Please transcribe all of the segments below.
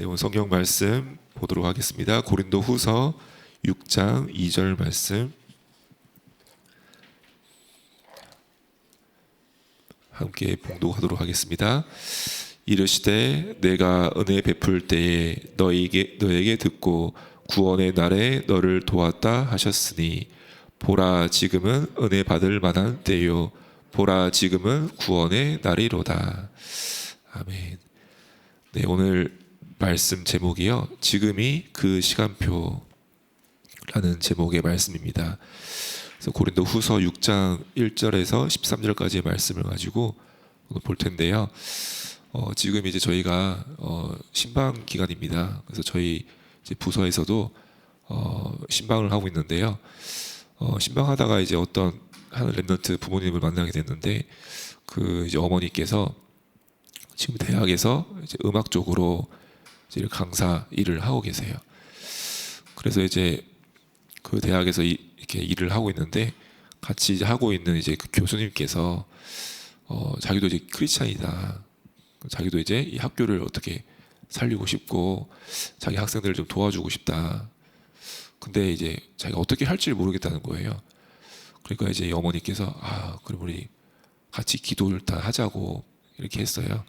네, 오늘 성경 말씀 보도록 하겠습니다. 고린도 후서 6장 2절 말씀 함께 봉독하도록 하겠습니다. 이르시되 내가 은혜 베풀 때에 너에게 너에게 듣고 구원의 날에 너를 도왔다 하셨으니 보라 지금은 은혜 받을 만한 때요 보라 지금은 구원의 날이로다. 아멘. 네, 오늘 말씀 제목이요. 지금이 그 시간표라는 제목의 말씀입니다. 그래서 고린도 후서 6장 1절에서 13절까지의 말씀을 가지고 볼 텐데요. 어, 지금 이제 저희가 어, 신방 기간입니다. 그래서 저희 부서에서도 어, 신방을 하고 있는데요. 어, 신방하다가 이제 어떤 한 랩런트 부모님을 만나게 됐는데 그 이제 어머니께서 지금 대학에서 이제 음악 쪽으로 이제 강사 일을 하고 계세요. 그래서 이제 그 대학에서 이, 이렇게 일을 하고 있는데 같이 이제 하고 있는 이제 그 교수님께서 어, 자기도 이제 크리스찬이다. 자기도 이제 이 학교를 어떻게 살리고 싶고 자기 학생들을 좀 도와주고 싶다. 근데 이제 자기가 어떻게 할지 모르겠다는 거예요. 그러니까 이제 이 어머니께서 아 그럼 우리 같이 기도를 다 하자고 이렇게 했어요.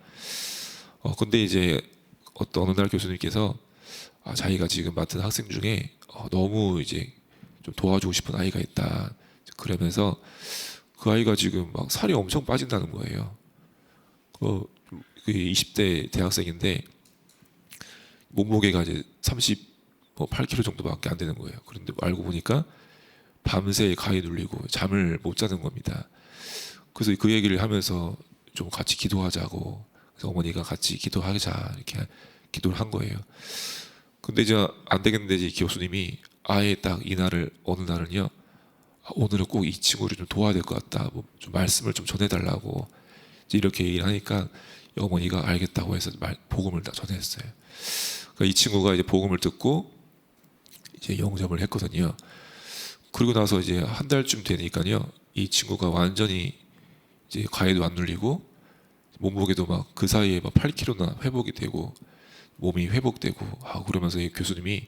어 근데 이제 어떤 어느 날 교수님께서 아, 자기가 지금 맡은 학생 중에 어, 너무 이제 좀 도와주고 싶은 아이가 있다. 그러면서 그 아이가 지금 막 살이 엄청 빠진다는 거예요. 그, 그 20대 대학생인데 몸무게가 이제 38kg 정도밖에 안 되는 거예요. 그런데 알고 보니까 밤새 가위 눌리고 잠을 못 자는 겁니다. 그래서 그 얘기를 하면서 좀 같이 기도하자고 그래서 어머니가 같이 기도하자 이렇게 기도를 한 거예요. 근데 이제 안 되겠는데 이제 교수님이 아예 딱 이날을 어느 날은요 아, 오늘은 꼭 이 친구를 좀 도와야 될 것 같다. 뭐 좀 말씀을 좀 전해달라고 이렇게 얘기를 하니까 이 어머니가 알겠다고 해서 말, 복음을 다 전했어요. 그러니까 이 친구가 이제 복음을 듣고 이제 영접을 했거든요. 그리고 나서 이제 한 달쯤 되니까요, 이 친구가 완전히 이제 가해도 안 눌리고 몸무게도 막 그 사이에 막 8kg나 회복이 되고 몸이 회복되고 아 그러면서 이 교수님이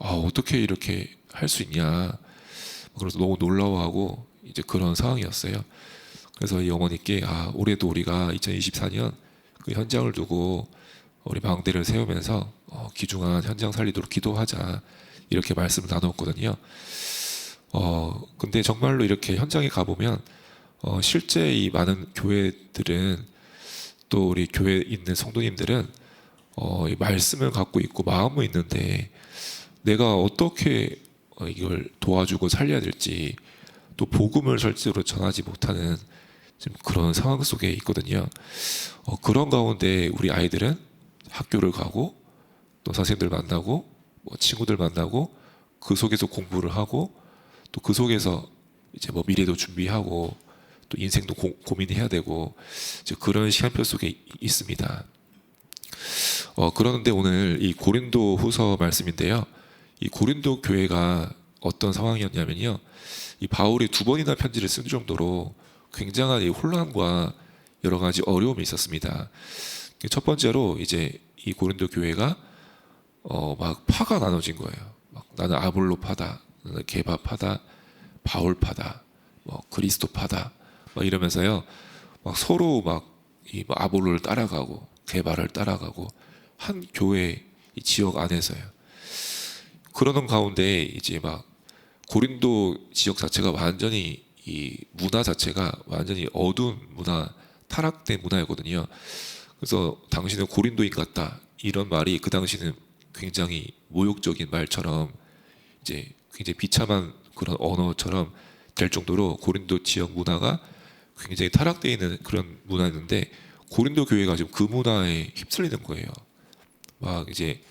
아 어떻게 이렇게 할 수 있냐 그래서 너무 놀라워하고 이제 그런 상황이었어요. 그래서 이 어머니께 아 올해도 우리가 2024년 그 현장을 두고 우리 망대를 세우면서 어, 귀중한 현장 살리도록 기도하자 이렇게 말씀을 나눴거든요. 어 근데 정말로 이렇게 현장에 가 보면 어, 실제 이 많은 교회들은 또 우리 교회에 있는 성도님들은 어, 이 말씀을 갖고 있고 마음은 있는데 내가 어떻게 어, 이걸 도와주고 살려야 될지 또 복음을 실제로 전하지 못하는 지금 그런 상황 속에 있거든요. 어, 그런 가운데 우리 아이들은 학교를 가고 또 선생님들 만나고 뭐 친구들 만나고 그 속에서 공부를 하고 또 그 속에서 이제 뭐 미래도 준비하고 또 인생도 고, 고민해야 되고 이제 그런 시간표 속에 이- 있습니다. 어, 그런데 오늘 이 고린도 후서 말씀인데요. 이 고린도 교회가 어떤 상황이었냐면요. 이 바울이 두 번이나 편지를 쓴 정도로 굉장한 이 혼란과 여러 가지 어려움이 있었습니다. 첫 번째로 이제 이 고린도 교회가 어, 막 파가 나눠진 거예요. 막 나는 아볼로 파다, 나는 게바 파다, 바울 파다, 뭐 그리스도 파다, 막 이러면서요. 막 서로 막이 뭐 아볼로를 따라가고 게바를 따라가고 한 교회 이 지역 안에서요. 그러는 가운데 이제 막 고린도 지역 자체가 완전히 이 문화 자체가 완전히 어두운 문화, 타락된 문화였거든요. 그래서 당신은 고린도인 같다 이런 말이 그 당시는 굉장히 모욕적인 말처럼 이제 굉장히 비참한 그런 언어처럼 될 정도로 고린도 지역 문화가 굉장히 타락되어 있는 그런 문화였는데 고린도 교회가 지금 그 문화에 휩쓸리는 거예요. 막 이제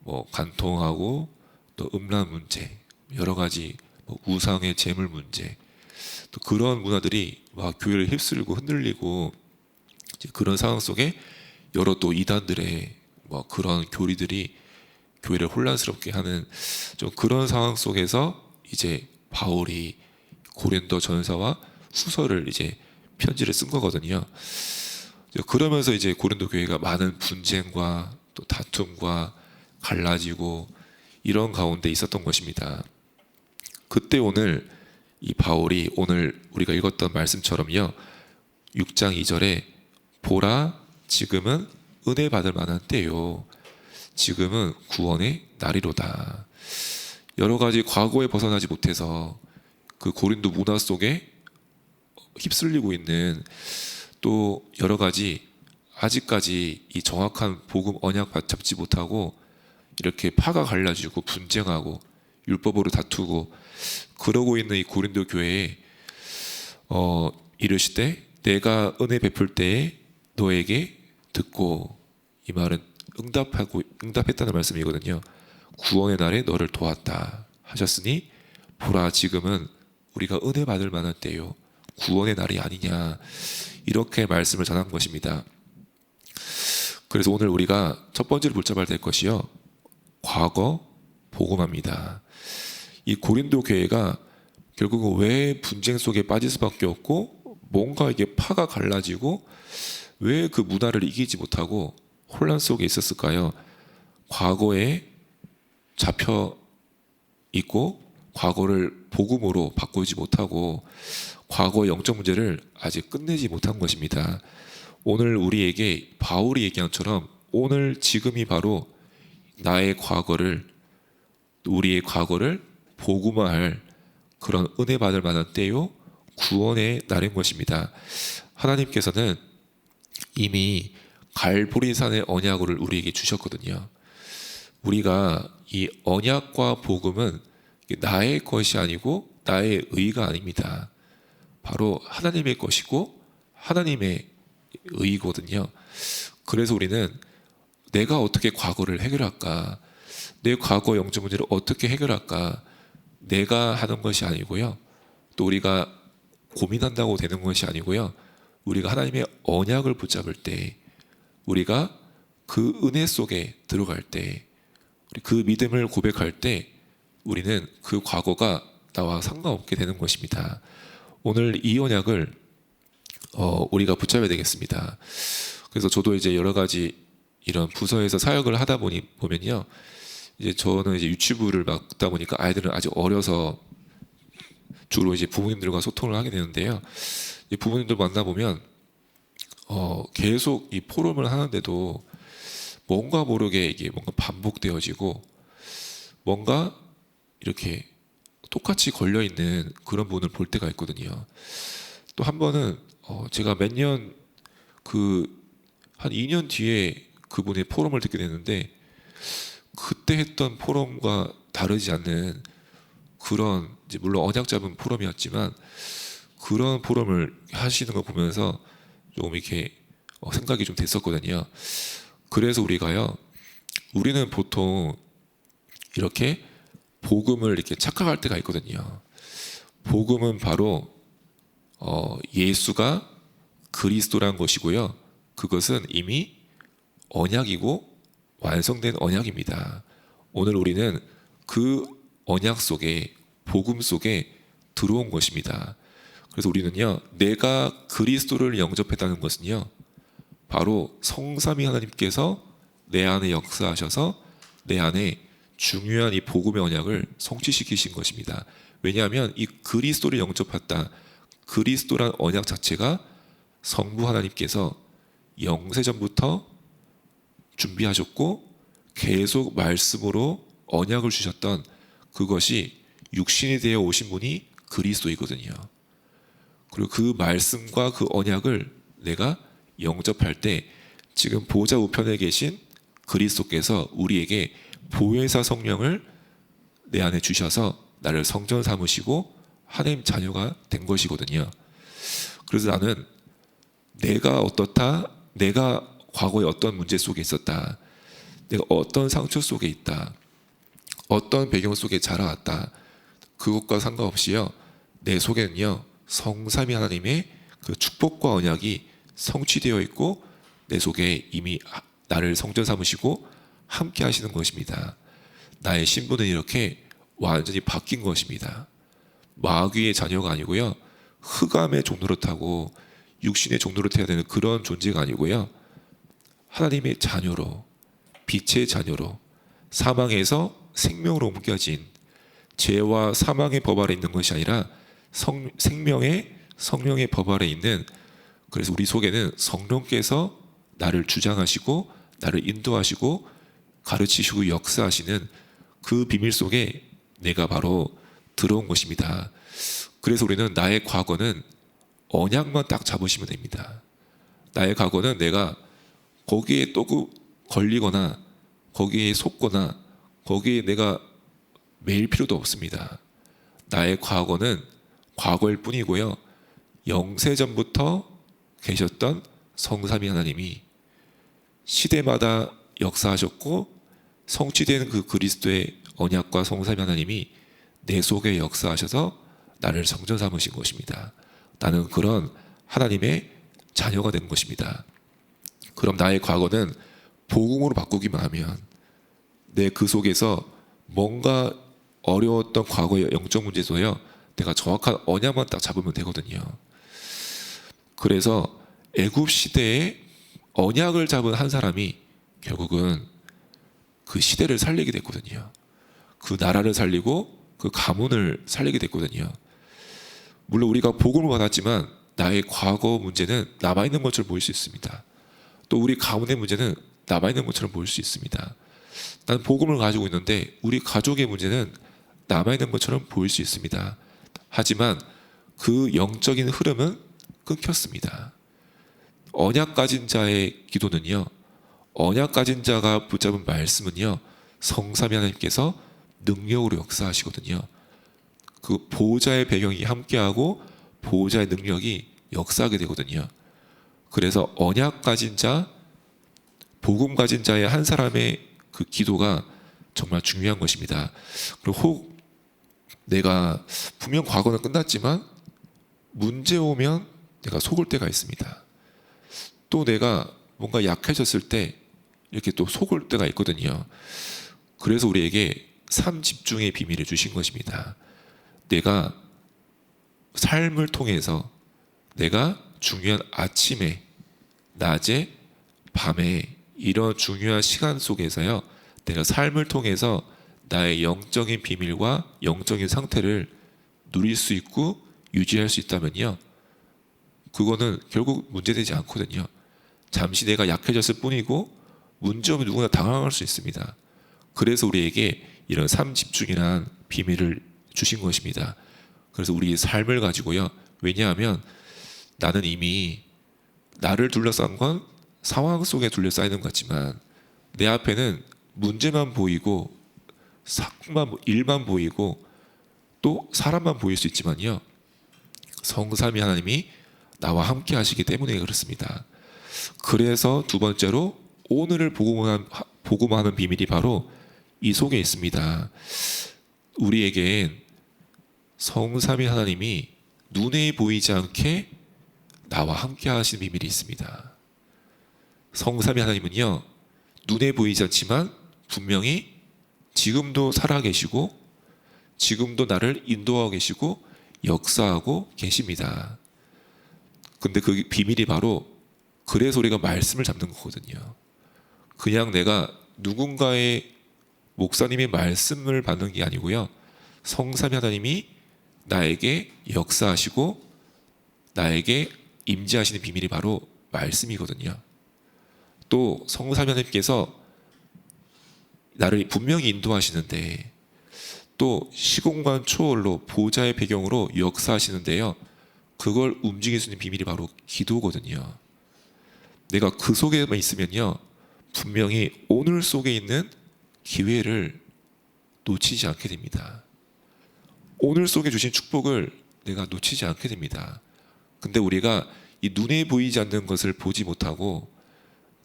뭐 간통하고 또 음란 문제 여러 가지 뭐 우상의 재물 문제 또 그런 문화들이 막 교회를 휩쓸고 흔들리고 그런 상황 속에 여러 또 이단들의 뭐 그런 교리들이 교회를 혼란스럽게 하는 좀 그런 상황 속에서 이제 바울이 고린도 전서와 후서를 이제 편지를 쓴 거거든요. 그러면서 이제 고린도 교회가 많은 분쟁과 또 다툼과 갈라지고 이런 가운데 있었던 것입니다. 그때 오늘 이 바울이 오늘 우리가 읽었던 말씀처럼요. 6장 2절에 보라 지금은 은혜 받을 만한 때요. 지금은 구원의 날이로다. 여러 가지 과거에 벗어나지 못해서 그 고린도 문화 속에 휩쓸리고 있는 또 여러 가지 아직까지 이 정확한 복음 언약 잡지 못하고 이렇게 파가 갈라지고 분쟁하고 율법으로 다투고 그러고 있는 이 고린도 교회에 어 이르시되 내가 은혜 베풀 때에 너에게 듣고 이 말은 응답하고 응답했다는 말씀이거든요. 구원의 날에 너를 도왔다 하셨으니 보라 지금은 우리가 은혜 받을 만한 때요 구원의 날이 아니냐 이렇게 말씀을 전한 것입니다. 그래서 오늘 우리가 첫 번째로 붙잡아야 될 것이요 과거 복음합니다. 이 고린도 교회가 결국은 왜 분쟁 속에 빠질 수밖에 없고 뭔가 이게 파가 갈라지고 왜 그 문화를 이기지 못하고 혼란 속에 있었을까요? 과거에 잡혀 있고 과거를 복음으로 바꾸지 못하고 과거 영적 문제를 아직 끝내지 못한 것입니다. 오늘 우리에게 바울이 얘기한 것처럼 오늘 지금이 바로 나의 과거를 우리의 과거를 복음화할 그런 은혜 받을 만한 때요 구원의 날인 것입니다. 하나님께서는 이미 갈보리산의 언약을 우리에게 주셨거든요. 우리가 이 언약과 복음은 나의 것이 아니고 나의 의가 아닙니다. 바로 하나님의 것이고 하나님의 의거든요. 그래서 우리는 내가 어떻게 과거를 해결할까? 내 과거 영적 문제를 어떻게 해결할까? 내가 하는 것이 아니고요. 또 우리가 고민한다고 되는 것이 아니고요. 우리가 하나님의 언약을 붙잡을 때 우리가 그 은혜 속에 들어갈 때 그 믿음을 고백할 때 우리는 그 과거가 나와 상관없게 되는 것입니다. 오늘 이 언약을 어, 우리가 붙잡아야 되겠습니다. 그래서 저도 이제 여러 가지 이런 부서에서 사역을 하다 보니 보면요. 이제 저는 이제 유튜브를 맡다 보니까 아이들은 아직 어려서 주로 이제 부모님들과 소통을 하게 되는데요. 이 부모님들 만나 보면 어, 계속 이 포럼을 하는데도 뭔가 모르게 이게 뭔가 반복되어지고 뭔가 이렇게 똑같이 걸려 있는 그런 부분을 볼 때가 있거든요. 또 한 번은 어, 제가 몇 년 그 한 2년 뒤에 그분의 포럼을 듣게 됐는데 그때 했던 포럼과 다르지 않는 그런 물론 언약 잡은 포럼이었지만 그런 포럼을 하시는 거 보면서 조금 이렇게 어, 생각이 좀 됐었거든요. 그래서 우리가요, 우리는 보통 이렇게 복음을 이렇게 착각할 때가 있거든요. 복음은 바로 어, 예수가 그리스도란 것이고요. 그것은 이미 언약이고 완성된 언약입니다. 오늘 우리는 그 언약 속에 복음 속에 들어온 것입니다. 그래서 우리는요, 내가 그리스도를 영접했다는 것은요, 바로 성삼위 하나님께서 내 안에 역사하셔서 내 안에 중요한 이 복음의 언약을 성취시키신 것입니다. 왜냐하면 이 그리스도를 영접했다. 그리스도란 언약 자체가 성부 하나님께서 영세전부터 준비하셨고 계속 말씀으로 언약을 주셨던 그것이 육신이 되어 오신 분이 그리스도이거든요. 그리고 그 말씀과 그 언약을 내가 영접할 때 지금 보좌 우편에 계신 그리스도께서 우리에게 보혜사 성령을 내 안에 주셔서 나를 성전 삼으시고 하나님 자녀가 된 것이거든요. 그래서 나는 내가 어떻다, 내가 과거에 어떤 문제 속에 있었다, 내가 어떤 상처 속에 있다, 어떤 배경 속에 자라왔다, 그것과 상관없이요, 내 속에는요, 성삼위 하나님의 그 축복과 언약이 성취되어 있고 내 속에 이미 나를 성전 삼으시고 함께 하시는 것입니다. 나의 신분은 이렇게 완전히 바뀐 것입니다. 마귀의 자녀가 아니고요. 흑암의 종노릇하고 육신의 종노릇해야 되는 그런 존재가 아니고요. 하나님의 자녀로 빛의 자녀로 사망에서 생명으로 옮겨진 죄와 사망의 법 아래 있는 것이 아니라 성, 생명의 성령의 법 아래 있는 그래서 우리 속에는 성령께서 나를 주장하시고 나를 인도하시고 가르치시고 역사하시는 그 비밀 속에 내가 바로 들어온 것입니다. 그래서 우리는 나의 과거는 언약만 딱 잡으시면 됩니다. 나의 과거는 내가 거기에 또그 걸리거나 거기에 속거나 거기에 내가 매일 필요도 없습니다. 나의 과거는 과거일 뿐이고요. 영세 전부터 계셨던 성삼위 하나님이 시대마다 역사하셨고 성취되는 그 그리스도의 언약과 성삼위 하나님이 내 속에 역사하셔서 나를 성전 삼으신 것입니다. 나는 그런 하나님의 자녀가 된 것입니다. 그럼 나의 과거는 복음으로 바꾸기만 하면 내 그 속에서 뭔가 어려웠던 과거의 영적 문제도요. 내가 정확한 언약만 딱 잡으면 되거든요. 그래서 애굽 시대에 언약을 잡은 한 사람이 결국은 그 시대를 살리게 됐거든요. 그 나라를 살리고 그 가문을 살리게 됐거든요. 물론 우리가 복음을 받았지만 나의 과거 문제는 남아 있는 것처럼 보일 수 있습니다. 또 우리 가문의 문제는 남아 있는 것처럼 보일 수 있습니다. 난 복음을 가지고 있는데 우리 가족의 문제는 남아 있는 것처럼 보일 수 있습니다. 하지만 그 영적인 흐름은 끊겼습니다. 언약 가진 자의 기도는요. 언약 가진 자가 붙잡은 말씀은요. 성삼위 하나님께서 능력으로 역사하시거든요. 그 보호자의 배경이 함께하고 보호자의 능력이 역사하게 되거든요. 그래서 언약 가진 자, 복음 가진 자의 한 사람의 그 기도가 정말 중요한 것입니다. 그리고 혹 내가 분명 과거는 끝났지만 문제 오면 내가 속을 때가 있습니다. 또 내가 뭔가 약해졌을 때 이렇게 또 속을 때가 있거든요. 그래서 우리에게 삶 집중의 비밀을 주신 것입니다. 내가 삶을 통해서 내가 중요한 아침에, 낮에, 밤에 이런 중요한 시간 속에서요. 내가 삶을 통해서 나의 영적인 비밀과 영적인 상태를 누릴 수 있고 유지할 수 있다면요. 그거는 결국 문제되지 않거든요. 잠시 내가 약해졌을 뿐이고 문제 오면 누구나 당황할 수 있습니다. 그래서 우리에게 이런 삶 집중이란 비밀을 주신 것입니다. 그래서 우리의 삶을 가지고요. 왜냐하면 나는 이미 나를 둘러싼 건 상황 속에 둘러싸이는 것 같지만 내 앞에는 문제만 보이고 사건만 일만 보이고 또 사람만 보일 수 있지만요. 성삼위 하나님이 나와 함께 하시기 때문에 그렇습니다. 그래서 두 번째로 오늘을 복음하는 비밀이 바로 이 속에 있습니다. 우리에겐 성삼위 하나님이 눈에 보이지 않게 나와 함께 하시는 비밀이 있습니다. 성삼위 하나님은요, 눈에 보이지 않지만 분명히 지금도 살아계시고, 지금도 나를 인도하고 계시고, 역사하고 계십니다. 근데 그 비밀이 바로 그래서 우리가 말씀을 잡는 거거든요. 그냥 내가 누군가의 목사님의 말씀을 받는 게 아니고요. 성삼위 하나님이 나에게 역사하시고 나에게 임재하시는 비밀이 바로 말씀이거든요. 또 성삼위 하나님께서 나를 분명히 인도하시는데 또 시공간 초월로 보좌의 배경으로 역사하시는데요. 그걸 움직일 수 있는 비밀이 바로 기도거든요. 내가 그 속에만 있으면요. 분명히 오늘 속에 있는 기회를 놓치지 않게 됩니다. 오늘 속에 주신 축복을 내가 놓치지 않게 됩니다. 근데 우리가 이 눈에 보이지 않는 것을 보지 못하고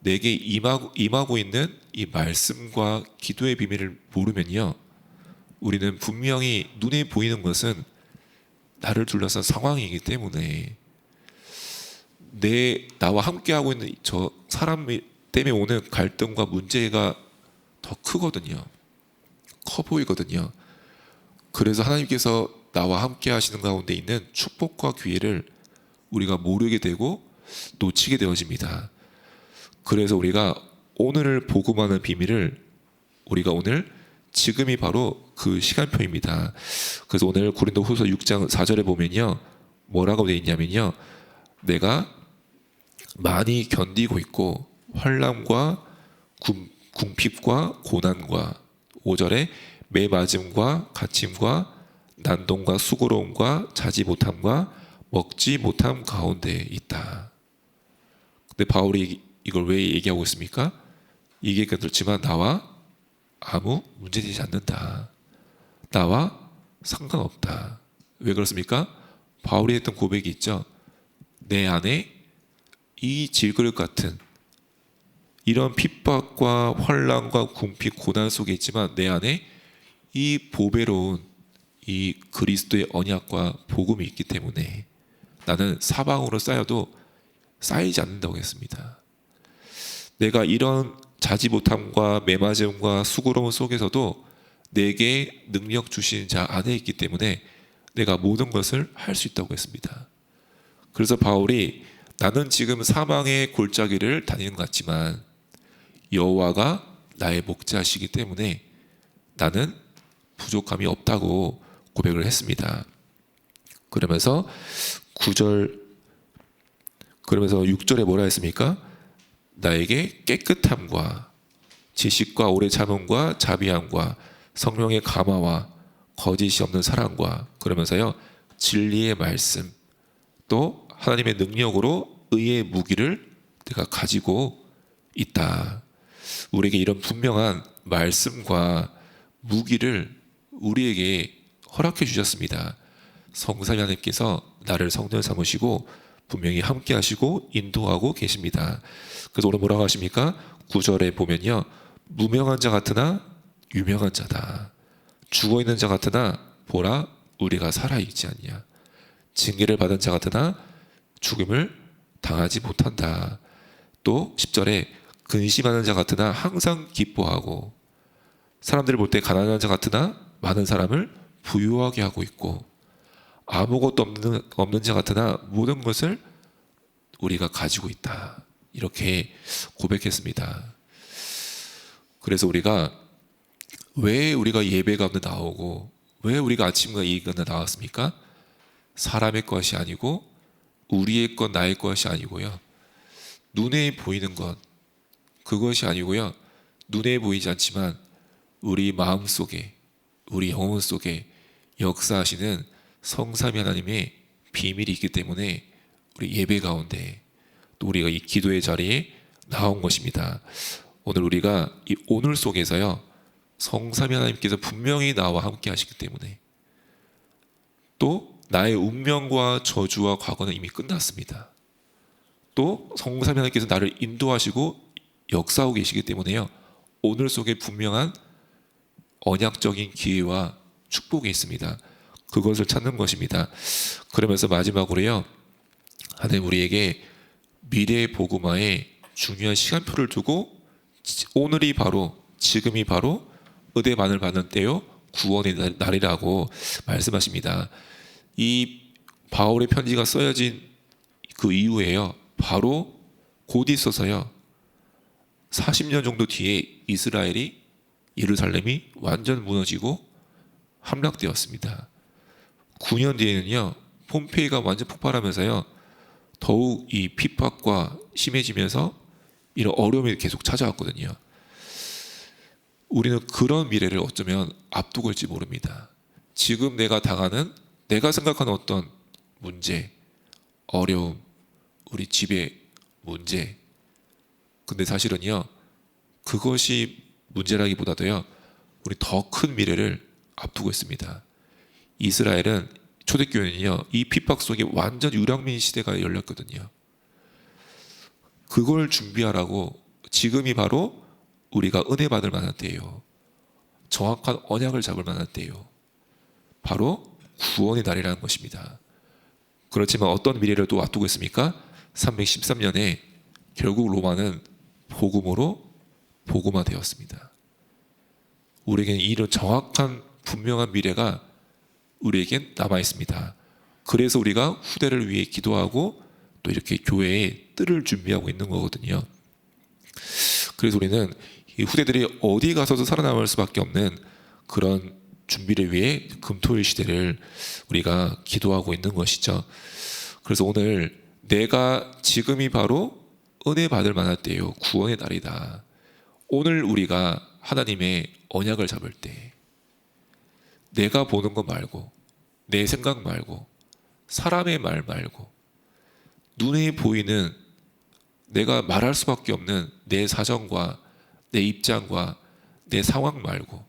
내게 임하고, 임하고 있는 이 말씀과 기도의 비밀을 모르면요. 우리는 분명히 눈에 보이는 것은 나를 둘러싼 상황이기 때문에 내 나와 함께하고 있는 저 사람 때문에 오는 갈등과 문제가 더 크거든요. 커 보이거든요. 그래서 하나님께서 나와 함께 하시는 가운데 있는 축복과 기회를 우리가 모르게 되고 놓치게 되어집니다. 그래서 우리가 오늘을 복음하는 비밀을 우리가 오늘 지금이 바로 그 시간표입니다. 그래서 오늘 고린도후서 6장 4절에 보면요. 뭐라고 되어 있냐면요. 내가 많이 견디고 있고 환란과 군- 궁핍과 고난과 5절에 매맞음과 갇힘과 난동과 수고로움과 자지 못함과 먹지 못함 가운데 있다. 근데 바울이 이- 이걸 왜 얘기하고 있습니까? 이게 그렇지만 나와 아무 문제되지 않는다. 나와 상관없다. 왜 그렇습니까? 바울이 했던 고백이 있죠. 내 안에 이 질그릇 같은 이런 핍박과 환란과 궁핍 고난 속에 있지만 내 안에 이 보배로운 이 그리스도의 언약과 복음이 있기 때문에 나는 사방으로 쌓여도 쌓이지 않는다고 했습니다. 내가 이런 자지 못함과 매맞음과 수고로움 속에서도 내게 능력 주신 자 안에 있기 때문에 내가 모든 것을 할 수 있다고 했습니다. 그래서 바울이 나는 지금 사망의 골짜기를 다니는 것 같지만 여호와가 나의 목자시기 때문에 나는 부족함이 없다고 고백을 했습니다. 그러면서 9절 그러면서 6절에 뭐라 했습니까? 나에게 깨끗함과 지식과 오래 참음과 자비함과 성령의 감화와 거짓이 없는 사랑과 그러면서요 진리의 말씀 또 하나님의 능력으로 의의 무기를 내가 가지고 있다. 우리에게 이런 분명한 말씀과 무기를 우리에게 허락해 주셨습니다. 성삼위 하나님께서 나를 성전 삼으시고 분명히 함께 하시고 인도하고 계십니다. 그래서 오늘 뭐라고 하십니까? 9절에 보면요. 무명한 자 같으나 유명한 자다. 죽어 있는 자 같으나 보라 우리가 살아 있지 않냐. 징계를 받은 자 같으나 죽음을 당하지 못한다. 또 10절에 근심하는 자 같으나 항상 기뻐하고 사람들을 볼때 가난한 자 같으나 많은 사람을 부유하게 하고 있고 아무것도 없는 없는 자 같으나 모든 것을 우리가 가지고 있다. 이렇게 고백했습니다. 그래서 우리가 왜 우리가 예배 가운데 나오고 왜 우리가 아침과 이 가운데 나왔습니까? 사람의 것이 아니고 우리의 것 나의 것이 아니고요. 눈에 보이는 것 그것이 아니고요. 눈에 보이지 않지만 우리 마음 속에 우리 영혼 속에 역사하시는 성삼위 하나님의 비밀이 있기 때문에 우리 예배 가운데 또 우리가 이 기도의 자리에 나온 것입니다. 오늘 우리가 이 오늘 속에서요 성삼위 하나님께서 분명히 나와 함께 하시기 때문에 또 나의 운명과 저주와 과거는 이미 끝났습니다. 또 성삼위 하나님께서 나를 인도하시고 역사하고 계시기 때문에요 오늘 속에 분명한 언약적인 기회와 축복이 있습니다. 그것을 찾는 것입니다. 그러면서 마지막으로요. 하나님 우리에게 미래의 복음화에 중요한 시간표를 두고 지- 오늘이 바로 지금이 바로 의대만을 받는 때요 구원의 날- 날이라고 말씀하십니다. 이 바울의 편지가 써여진 그 이후에요 바로 곧 있어서요 40년 정도 뒤에 이스라엘이 예루살렘이 완전 무너지고 함락되었습니다. 9년 뒤에는요 폼페이가 완전 폭발하면서요 더욱 이 핍박과 심해지면서 이런 어려움이 계속 찾아왔거든요. 우리는 그런 미래를 어쩌면 앞두고 있지 모릅니다. 지금 내가 당하는 내가 생각하는 어떤 문제, 어려움, 우리 집의 문제. 근데 사실은요 그것이 문제라기보다도요 우리 더 큰 미래를 앞두고 있습니다. 이스라엘은 초대교회는요 이 핍박 속에 완전 유랑민 시대가 열렸거든요. 그걸 준비하라고 지금이 바로 우리가 은혜 받을 만한 때예요. 정확한 언약을 잡을 만한 때예요. 바로 구원의 날이라는 것입니다. 그렇지만 어떤 미래를 또 앞두고 있습니까? 313년에 결국 로마는 복음으로 복음화되었습니다. 우리에게는 이런 정확한 분명한 미래가 우리에겐 남아 있습니다. 그래서 우리가 후대를 위해 기도하고 또 이렇게 교회에 뜰을 준비하고 있는 거거든요. 그래서 우리는 이 후대들이 어디 가서도 살아남을 수밖에 없는 그런 준비를 위해 금토일 시대를 우리가 기도하고 있는 것이죠. 그래서 오늘 내가 지금이 바로 은혜 받을 만할 때요 구원의 날이다. 오늘 우리가 하나님의 언약을 잡을 때 내가 보는 것 말고 내 생각 말고 사람의 말 말고 눈에 보이는 내가 말할 수밖에 없는 내 사정과 내 입장과 내 상황 말고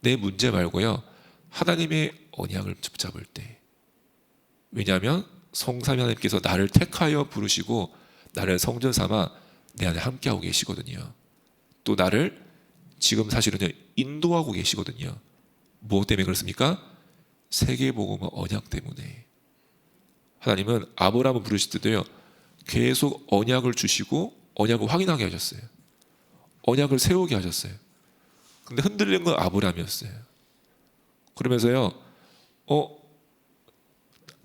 내 문제 말고요 하나님의 언약을 붙잡을 때 왜냐하면 성삼위 하나님께서 나를 택하여 부르시고 나를 성전 삼아 내 안에 함께하고 계시거든요 또 나를 지금 사실은요 인도하고 계시거든요 무엇 때문에 그렇습니까? 세계복음과 언약 때문에 하나님은 아브라함을 부르실 때도요 계속 언약을 주시고 언약을 확인하게 하셨어요. 언약을 세우게 하셨어요. 근데 흔들린 건 아브라함이었어요. 그러면서요, 어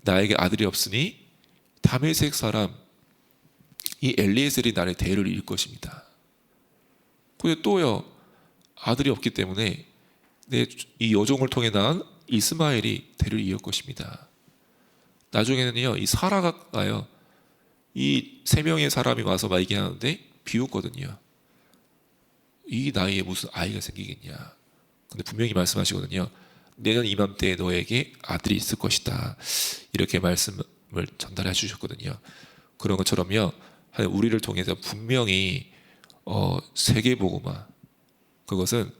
나에게 아들이 없으니 다메섹 사람 이 엘리에셀이 나의 대를 이을 것입니다. 근데 또요 아들이 없기 때문에 내 이 여종을 통해 낳은 이스마엘이 대를 이을 것입니다. 나중에는요 이 사라가요 이 세 명의 사람이 와서 막 얘기하는데 비웃거든요. 이 나이에 무슨 아이가 생기겠냐. 근데 분명히 말씀하시거든요. 내년 이맘때 너에게 아들이 있을 것이다. 이렇게 말씀을 전달해 주셨거든요. 그런 것처럼요. 하나님 우리를 통해서 분명히 어, 세계 복음화 그것은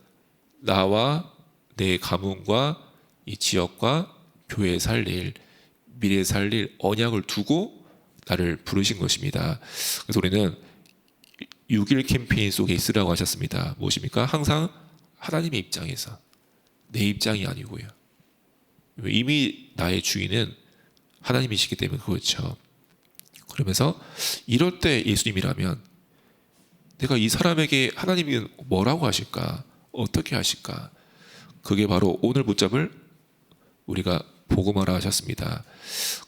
나와 내 가문과 이 지역과 교회 살릴 미래 살릴 언약을 두고 나를 부르신 것입니다. 그래서 우리는 6일 캠페인 속에 있으라고 하셨습니다. 무엇입니까? 항상 하나님의 입장에서 내 입장이 아니고요. 이미 나의 주인은 하나님이시기 때문에 그렇죠. 그러면서 이럴 때 예수님이라면 내가 이 사람에게 하나님이 뭐라고 하실까? 어떻게 하실까? 그게 바로 오늘 붙잡을 우리가 복음하라 하셨습니다.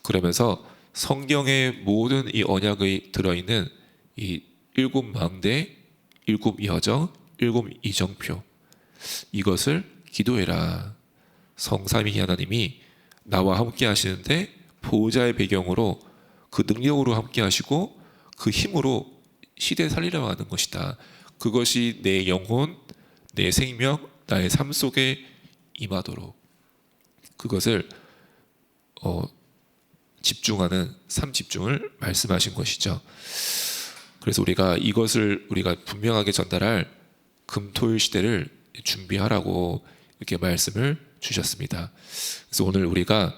그러면서 성경의 모든 이 언약의 들어있는 이 일곱 망대, 일곱 여정, 일곱 이정표 이것을 기도해라. 성삼위 하나님이 나와 함께 하시는데 보호자의 배경으로 그 능력으로 함께 하시고 그 힘으로 시대 살리려 하는 것이다. 그것이 내 영혼, 내 생명, 나의 삶 속에 임하도록 그것을 어, 집중하는 삶 집중을 말씀하신 것이죠. 그래서 우리가 이것을 우리가 분명하게 전달할 금토일 시대를 준비하라고 이렇게 말씀을 주셨습니다. 그래서 오늘 우리가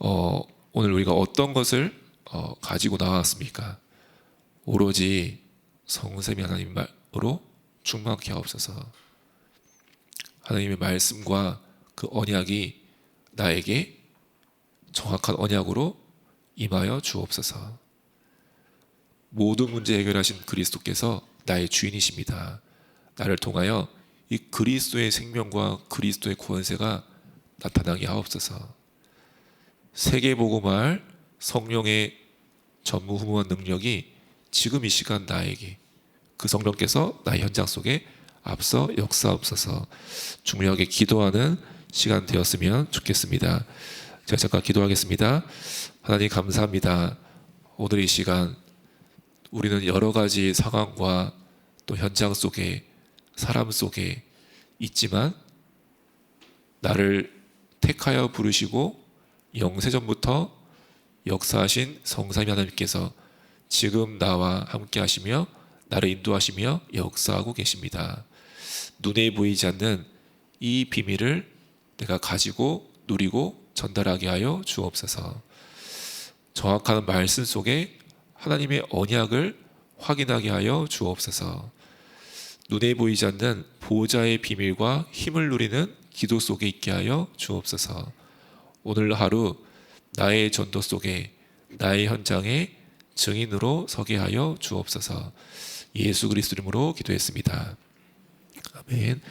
어, 오늘 우리가 어떤 것을 어, 가지고 나왔습니까? 오로지 성삼위 하나님 말로 충만케 하옵소서. 하나님의 말씀과 그 언약이 나에게 정확한 언약으로 임하여 주옵소서. 모든 문제 해결하신 그리스도께서 나의 주인이십니다. 나를 통하여 이 그리스도의 생명과 그리스도의 구원세가 나타나게 하옵소서. 세계 보고 말 성령의 전무후무한 능력이 지금 이 시간 나에게 그 성령께서 나의 현장 속에 앞서 역사옵소서 중요하게 기도하는 시간 되었으면 좋겠습니다. 제가 잠깐 기도하겠습니다. 하나님 감사합니다. 오늘 이 시간 우리는 여러 가지 상황과 또 현장 속에 사람 속에 있지만 나를 택하여 부르시고 영세전부터 역사하신 성삼위 하나님께서 지금 나와 함께 하시며 나를 인도하시며 역사하고 계십니다. 눈에 보이지 않는 이 비밀을 내가 가지고 누리고 전달하게 하여 주옵소서. 정확한 말씀 속에 하나님의 언약을 확인하게 하여 주옵소서. 눈에 보이지 않는 보좌의 비밀과 힘을 누리는 기도 속에 있게 하여 주옵소서. 오늘 하루 나의 전도 속에 나의 현장에 증인으로 서게 하여 주옵소서. 예수 그리스도 이름으로 기도했습니다. 아멘.